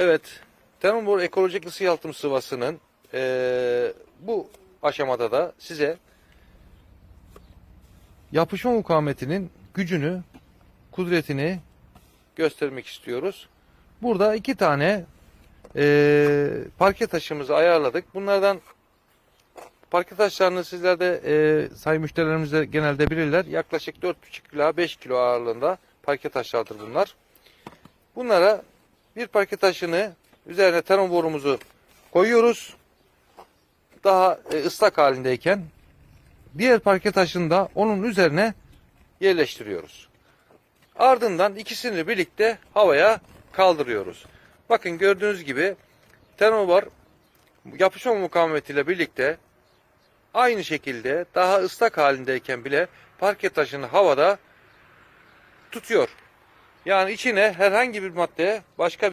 Evet, Tenobor ekolojik ısı yalıtım sıvasının eee, bu aşamada da size yapışma mukavemetinin gücünü, kudretini göstermek istiyoruz. Burada iki tane eee parke taşımızı ayarladık. Bunlardan parke taşlarını sizler de eee sayın müşterilerimiz de genelde bilirler. Yaklaşık 4,5 ila 5 kilo ağırlığında parke taşlardır bunlar. Bunlara bir parke taşını üzerine termo borumuzu koyuyoruz. Daha e, ıslak halindeyken diğer parke taşını da onun üzerine yerleştiriyoruz. Ardından ikisini birlikte havaya kaldırıyoruz. Bakın gördüğünüz gibi termobar yapışma mukavemetiyle birlikte aynı şekilde daha ıslak halindeyken bile parke taşını havada tutuyor. Yani içine herhangi bir madde başka